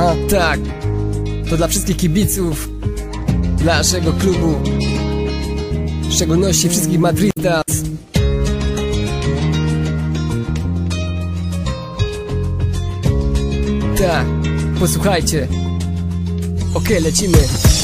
Aha, tak. To dla wszystkich kibiców, dla naszego klubu, w szczególności wszystkich Madridas. Tak, posłuchajcie. Okej, lecimy.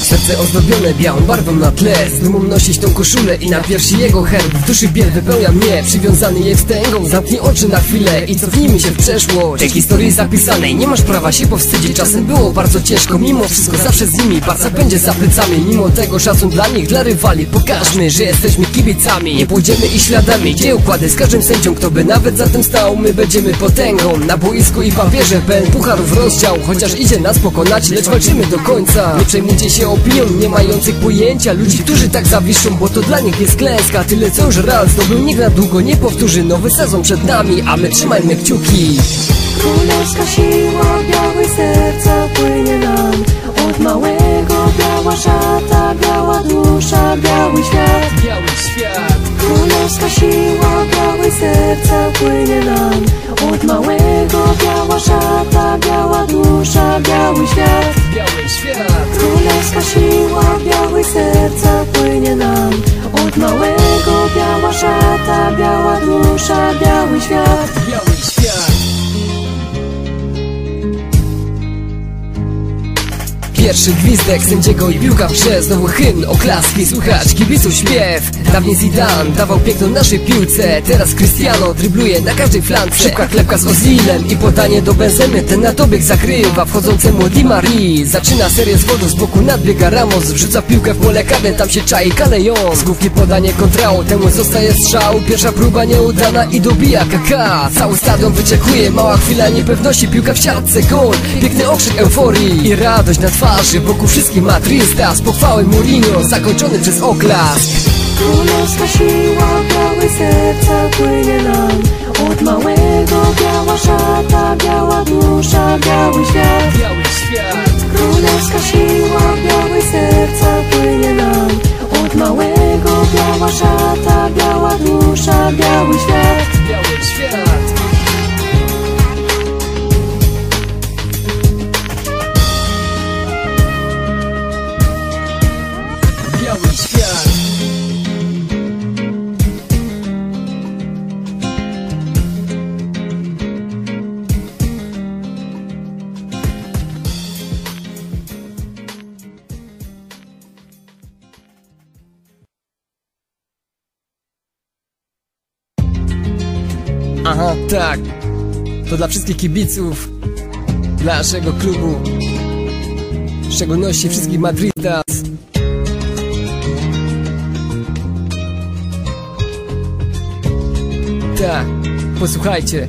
Serce ozdobione białą barwą na tle. Z dumą nosić tą koszulę i na piersi jego herb. W duszy biel wypełnia mnie, przywiązany jest wstęgą Zamknij oczy na chwilę i cofnijmy się w przeszłość. Tej historii zapisanej nie masz prawa się powstydzić. Czasem było bardzo ciężko, mimo wszystko zawsze z nimi. Barca będzie za plecami, mimo tego szacun dla nich, dla rywali. Pokażmy, że jesteśmy kibicami. Nie pójdziemy i śladami, gdzie układy z każdym sędzią? Kto by nawet za tym stał, my będziemy potęgą. Na boisku i papierze pełen pucharów rozdział. Chociaż idzie nas pokonać, lecz walczymy do końca. Nie przejmujcie się opinią nie mających pojęcia. Ludzi, którzy tak zawiszą, bo to dla nich jest klęska. Tyle co już raz zdobył, nikt na długo nie powtórzy. Nowy sezon przed nami, a my trzymajmy kciuki. Królewska siła białej serca płynie nam. Od małego małego biała szata, biała dusza, biały świat Pierwszy gwizdek sędziego i piłka grze. Znowu hymn, oklaski, słuchać kibiców śpiew. Dawniej Zidane dawał piękno naszej piłce. Teraz Cristiano drybluje na każdej flance. Szybka klepka z Ozilem i podanie do Benzemy. Ten na dobieg zakrywa wchodzącemu Di Marii. Zaczyna serię z wodą z boku nadbiega Ramos. Wrzuca piłkę w pole karne, tam się czai Kalejon Z główki podanie kontrał, temu zostaje strzał. Pierwsza próba nieudana i dobija KK Cały stadion wyczekuje, mała chwila niepewności Piłka w siatce, gol, piękny okrzyk euforii I radość na twarzy wokół wszystkich Madrysta Z pochwały Mourinho, zakończony przez oklask Królewska siła białej serca płynie nam. Od małego biała szata, Aha, tak. To dla wszystkich kibiców, dla naszego klubu, w szczególności wszystkich Madridas. Tak, posłuchajcie.